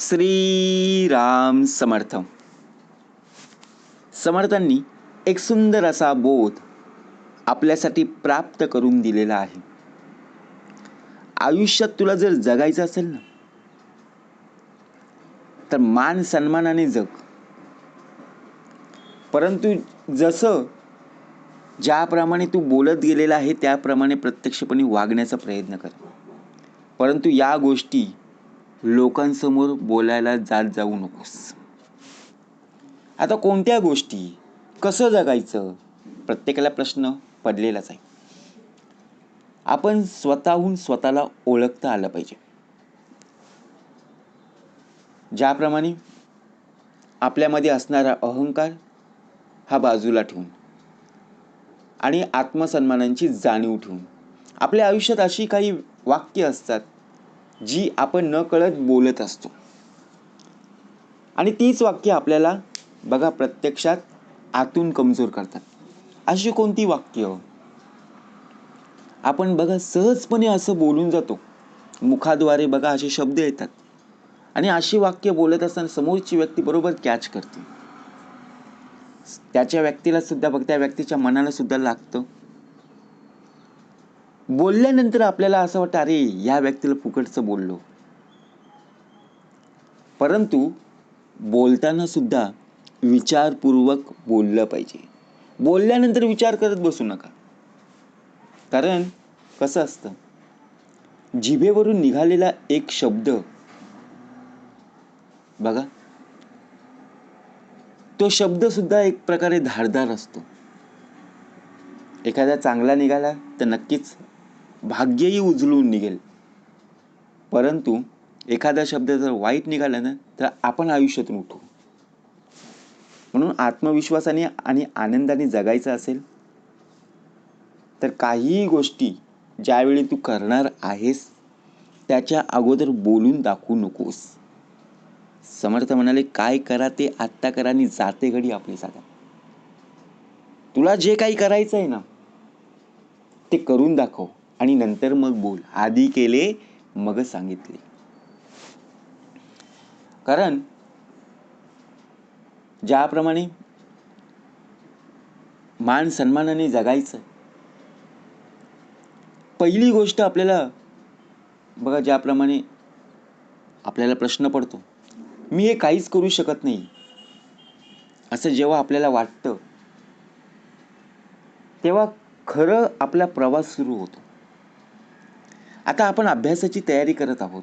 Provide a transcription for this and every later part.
श्रीराम समर्थ समर्थांनी एक सुंदर असा बोध आपल्यासाठी प्राप्त करून दिलेला आहे. आयुष्यात तुला जर जगायचं असेल ना तर मान सन्मानाने जग. परंतु जसं ज्याप्रमाणे तू बोलत गेलेला आहे त्याप्रमाणे प्रत्यक्षपणे वागण्याचा प्रयत्न कर. परंतु या गोष्टी लोकांसमोर बोलायला जात जाऊ नकोस. आता कोणत्या गोष्टी कसं जगायचं प्रत्येकाला प्रश्न पडलेलाच आहे. आपण स्वतःहून स्वतःला ओळखता आलं पाहिजे. ज्याप्रमाणे आपल्यामध्ये असणारा अहंकार हा बाजूला ठेवून आणि आत्मसन्मानांची जाणीव ठेवून आपल्या आयुष्यात अशी काही वाक्य असतात जी आपण न कळत बोलत असतो. आणि तीच वाक्य आपल्याला बघा प्रत्यक्षात आतून कमजोर करतात. अशी कोणती वाक्य? आपण बघा सहजपणे असं बोलून जातो. मुखाद्वारे बघा असे शब्द येतात. आणि अशी वाक्य बोलत असताना समोरची व्यक्ती बरोबर कॅच करते. त्याच्या व्यक्तीला सुद्धा बघ त्या व्यक्तीच्या मनाला सुद्धा लागतं. बोलल्यानंतर आपल्याला असं वाटतं अरे या व्यक्तीला फुकटचं बोललो. परंतु बोलताना सुद्धा विचारपूर्वक बोललं पाहिजे. बोलल्यानंतर विचार करत बसू नका. कारण कसं असतं जिभेवरून निघालेला एक शब्द बघा तो शब्द सुद्धा एक प्रकारे धारदार असतो. एखादा चांगला निघाला तर नक्कीच भाग्यही उजळून निघेल. परंतु एखादा शब्द जर वाईट निघाला ना तर आपण आयुष्यातून उठू. म्हणून आत्मविश्वासाने आणि आनंदाने जगायचं असेल तर काहीही गोष्टी ज्यावेळी तू करणार आहेस त्याच्या अगोदर बोलून दाखवू नकोस. समर्थ म्हणाले काय करा ते आत्ता करा आणि जाते घडी आपली साधा तुला जे काही करायचं आहे ना ते करून दाखव. आणि नंतर मग बोल. आधी केले मग सांगितले. कारण ज्याप्रमाणे मान सन्मानाने जगायचं पहिली गोष्ट आपल्याला बघा ज्याप्रमाणे आपल्याला प्रश्न पडतो मी हे काहीच करू शकत नाही. असं जेव्हा आपल्याला वाटतं तेव्हा खरं आपला प्रवास सुरू होतो. आता आपण अभ्यासाची तयारी करत आहोत.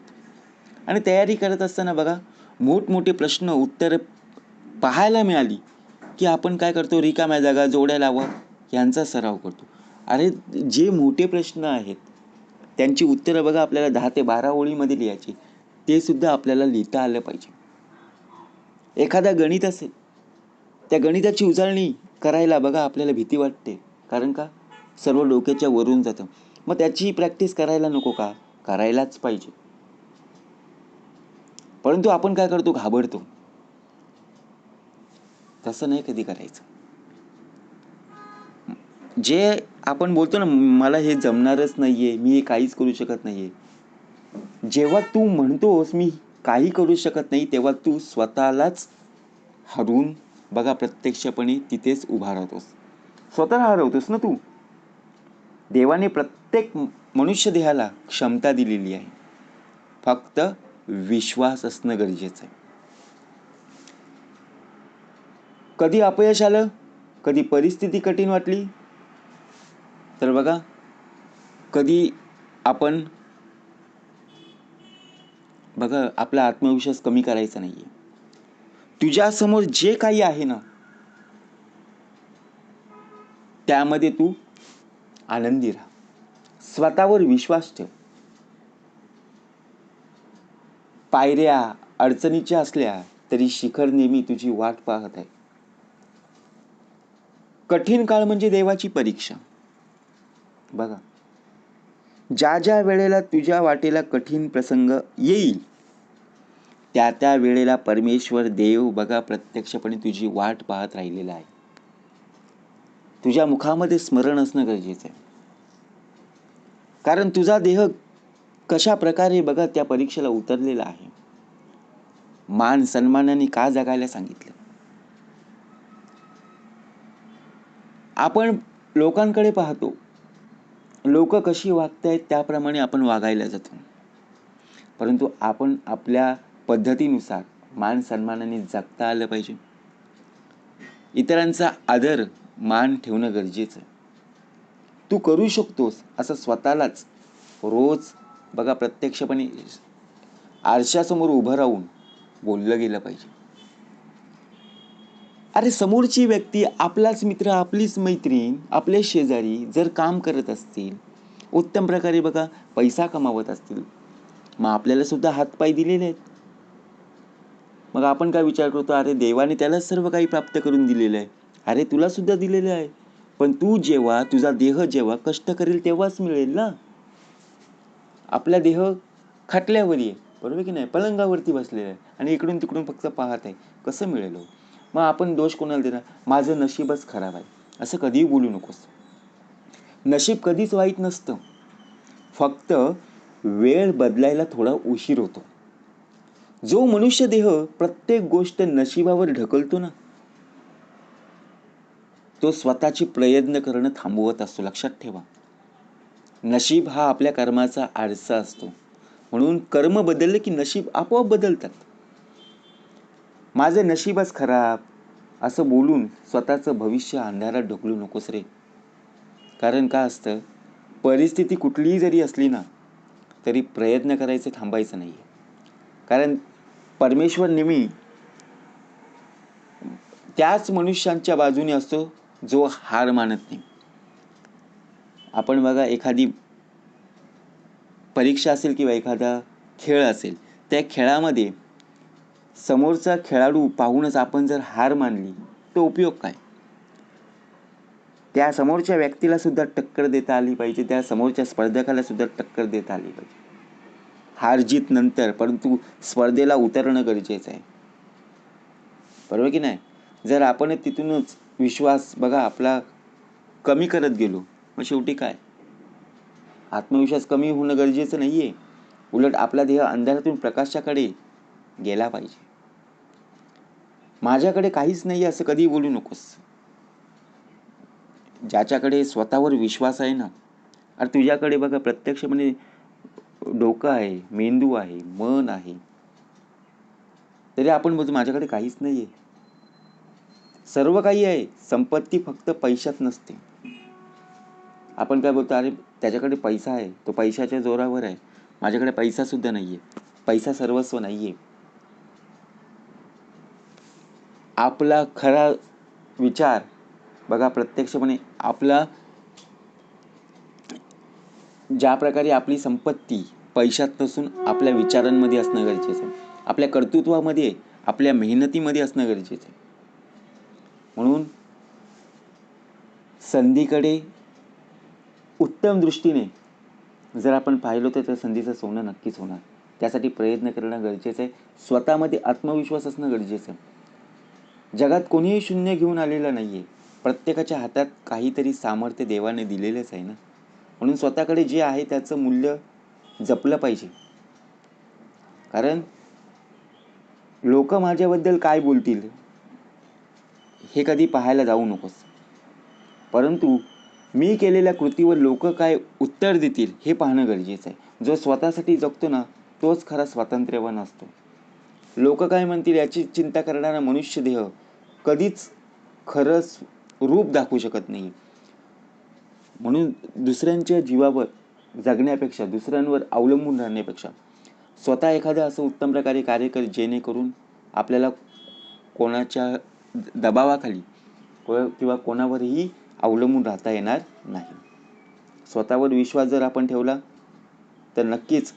आणि तयारी करत असताना बघा मोठमोठे प्रश्न उत्तर पाहायला मिळाली की आपण काय करतो? रिकाम्या जागा जोड्या लावा यांचा सराव करतो. अरे जे मोठे प्रश्न आहेत त्यांची उत्तरं बघा आपल्याला दहा ते बारा ओळीमध्ये लिहायची. ते सुद्धा आपल्याला लिहिता आलं पाहिजे. एखादा गणित असेल त्या गणिताची उजळणी करायला बघा आपल्याला भीती वाटते. कारण का? सर्व डोक्याच्या वरून जातं. मग त्याचीही प्रॅक्टिस करायला नको का? करायलाच पाहिजे. परंतु आपण काय करतो? घाबरतो. तसं नाही कधी करायचं. जे आपण बोलतो ना मला हे जमणारच नाहीये मी हे काहीच करू शकत नाहीये. जेव्हा तू म्हणतोस मी काही करू शकत नाही तेव्हा तू स्वतःलाच हरवून बघा प्रत्यक्षपणे तिथेच उभा राहतोस. स्वतःला हरवतोस ना तू? देवाने प्रत्येक मनुष्य देहाला क्षमता दिलेली आहे. फक्त विश्वास असणं गरजेचं आहे. कधी अपयश आलं कधी परिस्थिती कठीण वाटली तर बघा कधी आपण बघा आपला आत्मविश्वास कमी करायचा नाही आहे तुझ्यासमोर जे काही आहे ना त्यामध्ये तू आनंदी राहा स्वतःवर विश्वास ठेव. पायऱ्या अडचणीच्या असल्या तरी शिखर नेहमी तुझी वाट पाहत आहे. कठीण काळ म्हणजे देवाची परीक्षा. बघा. ज्या ज्या वेळेला तुझ्या वाटेला कठीण प्रसंग येईल त्या त्या वेळेला परमेश्वर देव बघा प्रत्यक्षपणे तुझी वाट पाहत राहिलेला आहे. तुझ्या मुखामध्ये स्मरण असणं गरजेचं आहे. कारण तुझा देह कशा प्रकारे बघा त्या परीक्षेला उतरलेला आहे. मान सन्मानाने का जगायला सांगितलं? आपण लोकांकडे पाहतो. लोक कशी वागतायत त्याप्रमाणे आपण वागायला जातो. परंतु आपण आपल्या पद्धतीनुसार मान सन्मानाने जगता आलं पाहिजे. इतरांचा आदर मान ठेवणं गरजेचं आहे. तू करू शकतोस असं स्वतःलाच रोज बघा प्रत्यक्षपणे आरशासमोर उभं राहून बोललं गेलं पाहिजे. अरे समोरची व्यक्ती आपलाच मित्र आपलीच मैत्रीण आपले शेजारी जर काम करत असतील उत्तम प्रकारे बघा पैसा कमावत असतील मग आपल्याला सुद्धा हातपाय दिलेले आहेत. मग आपण काय विचार करतो? अरे देवाने त्यालाच सर्व काही प्राप्त करून दिलेलं आहे. अरे तुला सुद्धा दिलेलं आहे. पण तू जेव्हा तुझा देह जेव्हा कष्ट करेल तेव्हाच मिळेल ना? आपला देह खाटल्यावर आहे बरोबर की नाही? पलंगावरती बसलेला आहे आणि इकडून तिकडून फक्त पाहत आहे. कसं मिळेल हो? मग आपण दोष कोणाला देणार? माझं नशीबच खराब आहे. असं कधीही बोलू नकोस. नशीब कधीच वाईट नसतं. फक्त वेळ बदलायला थोडा उशीर होतो. जो मनुष्य देह प्रत्येक गोष्ट नशिबावर ढकलतो ना तो स्वतःची प्रयत्न करणं थांबवत असतो. लक्षात ठेवा. नशीब हा आपल्या कर्माचा आरसा असतो. म्हणून कर्म बदलले की नशीब आपोआप बदलतात. माझं नशीबच खराब असं बोलून स्वतःचं भविष्य अंधारात ढकलू नकोस रे. कारण का असतं? परिस्थिती कुठलीही जरी असली ना तरी प्रयत्न करायचं थांबायचं नाही आहे कारण परमेश्वर नेहमी त्याच मनुष्यांच्या बाजूने असतो जो हार मानत नाही. आपण बघा एखादी परीक्षा असेल किंवा एखादा खेळ असेल त्या खेळामध्ये समोरचा खेळाडू पाहूनच आपण जर हार मानली तो उपयोग काय? त्या समोरच्या व्यक्तीला सुद्धा टक्कर देता आली पाहिजे त्या समोरच्या स्पर्धकाला सुद्धा टक्कर देता आली पाहिजे. हार जीत नंतर परंतु स्पर्धेला उतरणं गरजेचं आहे. बरोबर की नाही? जर आपण तिथूनच विश्वास बघा आपला कमी करत गेलो. मग शेवटी काय? आत्मविश्वास कमी होणं गरजेचं नाही आहे उलट आपला देह अंधारातून प्रकाशाकडे गेला पाहिजे. माझ्याकडे काहीच नाही असं कधी बोलू नकोस. ज्याच्याकडे स्वतःवर विश्वास आहे ना अरे तुझ्याकडे बघा प्रत्यक्षपणे डोकं आहे मेंदू आहे मन आहे तरी आपण बोलतो माझ्याकडे काहीच नाही आहे सर्व काही आहे संपत्ती फक्त पैशात नसते. आपण काय बोलतो अरे त्याच्याकडे पैसा आहे तो पैशाच्या जोरावर आहे. माझ्याकडे पैसा सुद्धा नाही आहे पैसा सर्वस्व नाही आहे आपला खरा विचार बघा प्रत्यक्षपणे आपला ज्या प्रकारे आपली संपत्ती पैशात नसून आपल्या विचारांमध्ये असणं गरजेचं आहे. आपल्या कर्तृत्वामध्ये आपल्या मेहनतीमध्ये असणं गरजेचं आहे. म्हणून संधीकडे उत्तम दृष्टीने जर आपण पाहिलो तर त्या संधीचं सोनं नक्कीच होणार. त्यासाठी प्रयत्न करणं गरजेचं आहे. स्वतःमध्ये आत्मविश्वास असणं गरजेचं आहे. जगात कोणीही शून्य घेऊन आलेलं नाही आहे प्रत्येकाच्या हातात काहीतरी सामर्थ्य देवाने दिलेलंच आहे ना? म्हणून स्वतःकडे जे आहे त्याचं मूल्य जपलं पाहिजे. कारण लोक माझ्याबद्दल काय बोलतील? हे कधी पाहायला जाऊ नकोस. परंतु मी केलेल्या कृतीवर लोक काय उत्तर देतील हे पाहणं गरजेचं आहे. जो स्वतःसाठी जगतो ना तोच खरा स्वातंत्र्यवान असतो. लोक काय म्हणतील याची चिंता करणारा मनुष्य देह कधीच खरंच रूप दाखवू शकत नाही. म्हणून दुसऱ्यांच्या जीवावर जगण्यापेक्षा दुसऱ्यांवर अवलंबून राहण्यापेक्षा स्वतः एखादं असं उत्तम प्रकारे कार्य कर जेणेकरून आपल्याला कोणाच्या दबावाखाली किंवा कोणावरही अवलंबून राहता येणार नाही. स्वतःवर विश्वास जर आपण ठेवला तर नक्कीच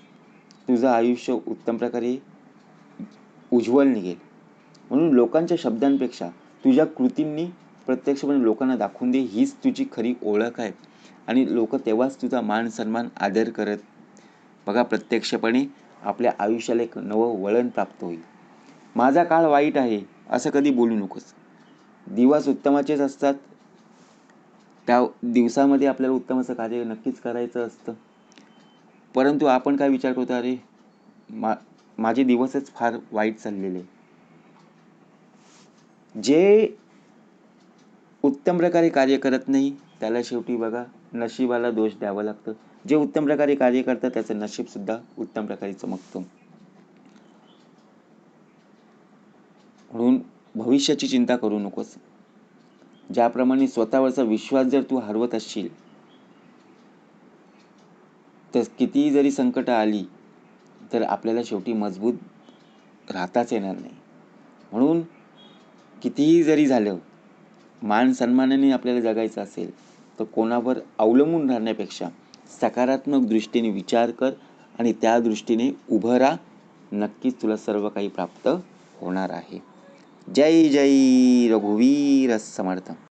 तुझं आयुष्य उत्तम प्रकारे उज्ज्वल निघेल. म्हणून लोकांच्या शब्दांपेक्षा तुझ्या कृतींनी प्रत्यक्षपणे लोकांना दाखवून दे हीच तुझी खरी ओळख आहे. आणि लोक तेव्हाच तुझा मान सन्मान आदर करत बघा प्रत्यक्षपणे आपल्या आयुष्याला एक नवं वळण प्राप्त होईल. माझा काळ वाईट आहे. असं कधी बोलू नकोस. दिवस उत्तमाचेच असतात. त्या दिवसामध्ये आपल्याला उत्तम असं कार्य नक्कीच करायचं असतं. परंतु आपण काय विचार करतो अरे मा माझे दिवसच फार वाईट चाललेले. जे उत्तम प्रकारे कार्य करत नाही त्याला शेवटी बघा नशिबाला दोष द्यावा लागतं. जे उत्तम प्रकारे कार्य करतात त्याचं नशीबसुद्धा उत्तम प्रकारे चमकतं. म्हणून भविष्याची चिंता करू नकोस. ज्याप्रमाणे स्वतःवरचा विश्वास जर तू हरवत असशील तर कितीही जरी संकट आली तर आपल्याला शेवटी मजबूत राहताच येणार नाही. म्हणून कितीही जरी झालं मान सन्मानाने आपल्याला जगायचं असेल तर कोणावर अवलंबून राहण्यापेक्षा सकारात्मक दृष्टीने विचार कर आणि त्या दृष्टीने उभं राहा. नक्कीच तुला सर्व काही प्राप्त होणार आहे. जय जय रघुवीर समर्थ।